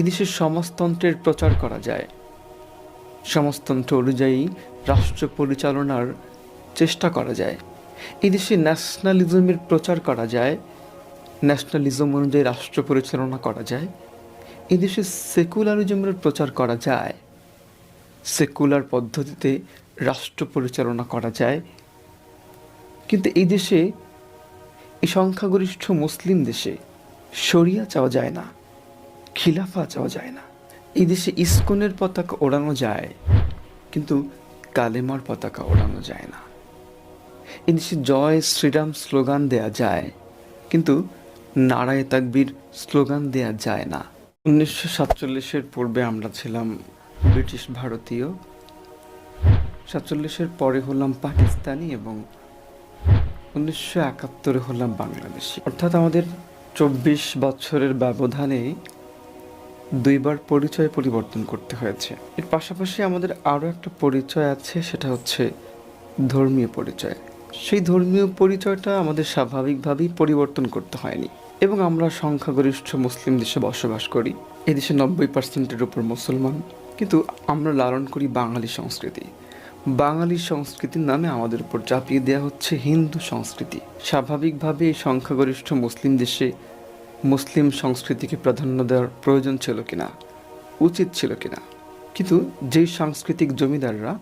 এদেশের সমাজতন্ত্রের প্রচার করা যায়। সমাজতন্ত্র অনুযায়ী রাষ্ট্র পরিচালনার চেষ্টা করা যায়। এদেশে ন্যাশনালিজমের প্রচার করা যায়। ন্যাশনালিজম অনুযায়ী রাষ্ট্র পরিচালনা করা যায়। এদেশে সেকুলারিজমের প্রচার করা যায়। সেকুলার পদ্ধতিতে রাষ্ট্র পরিচালনা করা যায়। কিন্তু এই দেশে এই সংখ্যাগরিষ্ঠ মুসলিম দেশে শরিয়া চাওয়া যায় না। খিলাফা চাওয়া যায় না। এই দেশে ইস্কনের পতাকা ওড়ানো যায়, কিন্তু কালেমার পতাকা ওড়ানো যায় না। এই দেশে জয়, শ্রীরাম স্লোগান দেয়া যায়, কিন্তু নারায় তাকবীর স্লোগান দেয়া যায় না। উনিশশো সাতচল্লিশের পূর্বে আমরা ছিলাম ব্রিটিশ ভারতীয়। সাতচল্লিশের পরে হলাম পাকিস্তানি এবং উনিশশো একাত্তরে হলাম বাংলাদেশি। অর্থাৎ আমাদের চব্বিশ বছরের ব্যবধানে দুইবার পরিচয় পরিবর্তন করতে হয়েছে। এর পাশাপাশি আমাদের আরও একটা পরিচয় আছে, সেটা হচ্ছে ধর্মীয় পরিচয়। সেই ধর্মীয় পরিচয়টা আমাদের স্বাভাবিকভাবেই পরিবর্তন করতে হয়নি এবং আমরা সংখ্যাগরিষ্ঠ মুসলিম দেশে বসবাস করি। এদেশে নব্বই পার্সেন্টের উপর মুসলমান। কিন্তু আমরা লালন করি বাঙালি সংস্কৃতি। বাঙালি সংস্কৃতির নামে আমাদের উপর চাপিয়ে দেওয়া হচ্ছে হিন্দু সংস্কৃতি। স্বাভাবিকভাবে এই সংখ্যাগরিষ্ঠ মুসলিম দেশে মুসলিম সংস্কৃতিকে প্রাধান্য দেওয়ার প্রয়োজন ছিল কিনা, উচিত ছিল কিনা। কিন্তু যেই সাংস্কৃতিক জমিদাররা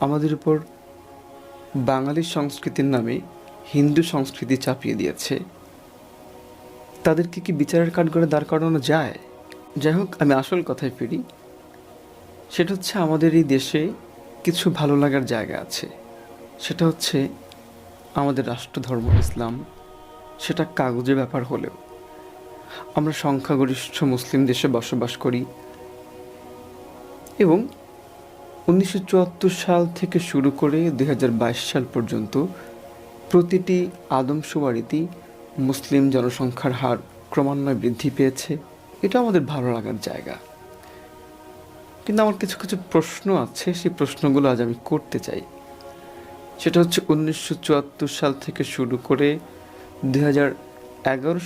আমাদের উপর বাঙালি সংস্কৃতির নামে হিন্দু সংস্কৃতি চাপিয়ে দিয়েছে, তাদেরকে কি বিচারের কাঠগড়ে দাঁড় করানো যায়? যাই হোক, আমি আসল কথায় ফিরি। সেটা হচ্ছে আমাদের এই দেশে কিছু ভালো লাগার জায়গা আছে। সেটা হচ্ছে আমাদের রাষ্ট্রধর্ম ইসলাম। সেটা কাগজে ব্যাপার হলেও। আমরা সংখ্যাগরিষ্ঠ মুসলিম দেশে বসবাস করি এবং উনিশশো চুয়াত্তর সাল থেকে শুরু করে দুই হাজার বাইশ সাল পর্যন্ত প্রতিটি আদমশুমারিতেই মুসলিম জনসংখ্যার হার ক্রমান্বয়ে বৃদ্ধি পেয়েছে। এটা আমাদের ভালো লাগার জায়গা। কিন্তু আমার কিছু কিছু প্রশ্ন আছে, সেই প্রশ্নগুলো আজ আমি করতে চাই। সেটা হচ্ছে উনিশশো চুয়াত্তর সাল থেকে শুরু করে দুই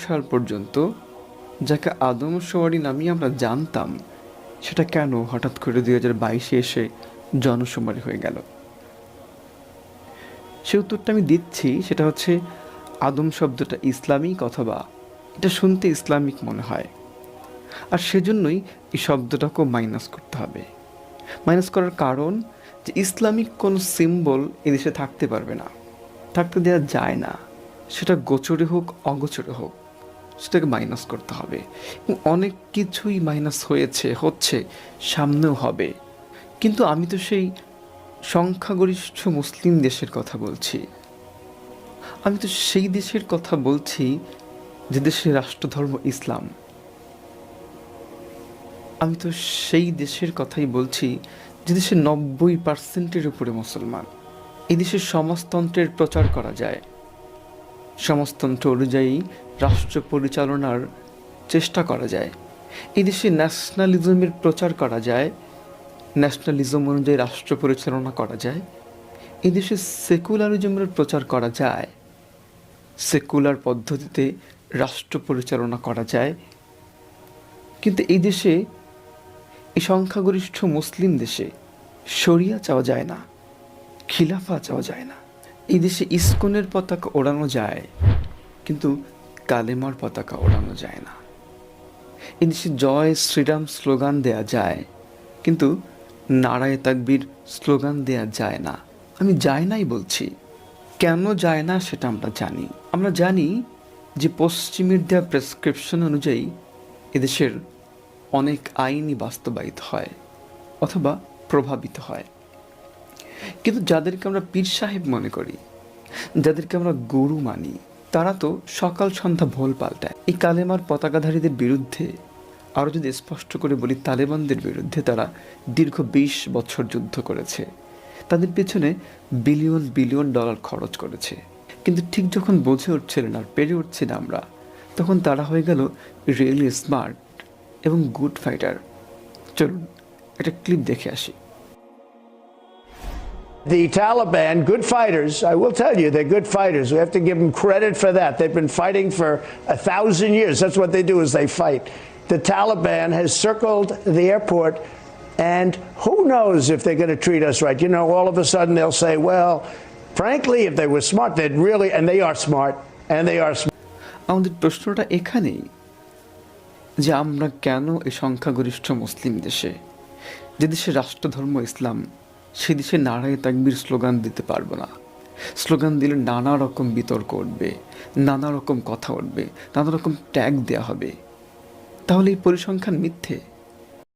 সাল পর্যন্ত যাকে আদমশুমারি নামিয়ে আমরা জানতাম, সেটা কেন হঠাৎ করে দুই হাজার বাইশে এসে জনশুমারি হয়ে গেল? সে উত্তরটা আমি দিচ্ছি, সেটা হচ্ছে আদম শব্দটা ইসলামিক অথবা এটা শুনতে ইসলামিক মনে হয়। আর সেজন্যই এই শব্দটাকেও মাইনাস করতে হবে। মাইনাস করার কারণ যে ইসলামিক কোনো সিম্বল এদেশে থাকতে পারবে না। থাকতে দেওয়া যায় না। সেটা গোচরে হোক, অগোচরে হোক। সেটাকে মাইনাস করতে হবে। অনেক কিছুই মাইনাস হয়েছে, হচ্ছে, সামনেও হবে। কিন্তু আমি তো সেই সংখ্যাগরিষ্ঠ মুসলিম দেশের কথা বলছি। আমি তো সেই দেশের কথা বলছি যে দেশের রাষ্ট্রধর্ম ইসলাম। আমি তো সেই দেশের কথাই বলছি যে দেশে নব্বই পার্সেন্টের উপরে মুসলমান। এই দেশের সমাজতন্ত্রের প্রচার করা যায়। সমাজতন্ত্র অনুযায়ী রাষ্ট্র পরিচালনার চেষ্টা করা যায়। এই দেশে ন্যাশনালিজমের প্রচার করা যায় ন্যাশনালিজম অনুযায়ী রাষ্ট্র পরিচালনা করা যায়। এই দেশে সেকুলারিজমের প্রচার করা যায়। সেকুলার পদ্ধতিতে রাষ্ট্র পরিচালনা করা যায়। কিন্তু এই দেশে, এই সংখ্যাগরিষ্ঠ মুসলিম দেশে শরিয়া চাওয়া যায় না, খিলাফা চাওয়া যায় না। এই দেশে ইস্কনের পতাকা ওড়ানো যায়, কিন্তু কালেমার পতাকা ওড়ানো যায় না। এই দেশে জয়, শ্রীরাম স্লোগান দেয়া যায়, কিন্তু নারায় তাকবীর স্লোগান দেয়া যায় না। আমি যায় নাই বলছি। কেন যায় না সেটা আমরা জানি। আমরা জানি যে পশ্চিমের দেওয়া প্রেসক্রিপশন অনুযায়ী এদেশের অনেক আইনই বাস্তবায়িত হয়, অথবা প্রভাবিত হয়। কিন্তু যাদেরকে আমরা পীর সাহেব মনে করি, যাদেরকে আমরা গরু মানি, তারা তো সকাল সন্ধ্যা ভোল পাল্টায়। এই কালেমার পতাকাধারীদের বিরুদ্ধে আরও যদি স্পষ্ট করে বলি, তালেবানদের বিরুদ্ধে তারা দীর্ঘ বিশ বছর যুদ্ধ করেছে। তাদের পেছনে বিলিয়ন বিলিয়ন ডলার খরচ করেছে। কিন্তু ঠিক যখন বুঝে উঠছিলেন আর পেরে উঠছিল আমরা, তখন তারা হয়ে গেল রিয়েলি স্মার্ট এবং গুড ফাইটার চলুন, একটা ক্লিপ দেখে আসি। The Taliban, good fighters, I will tell you, they're good fighters. We have to give them credit for that. They've been fighting for a thousand years. That's what they do is they fight. the Taliban has circled the airport, and who knows if they're going to treat us right. You know, all of a sudden they'll say, well, frankly, if they were smart, they'd really, and they are smart, and they are smart. আমাদের প্রশ্নটা এখানেই যে আমরা কেন এই সংখ্যাগরিষ্ঠ মুসলিম দেশে যে দেশে রাষ্ট্রধর্ম ইসলাম সে দেশে নারায় তাকবির স্লোগান দিতে পারব না। স্লোগান দিলে নানা রকম বিতর্ক উঠবে, নানা রকম কথা উঠবে, নানা রকম ট্যাগ দেওয়া হবে। তাহলে এই পরিসংখ্যান মিথ্যে?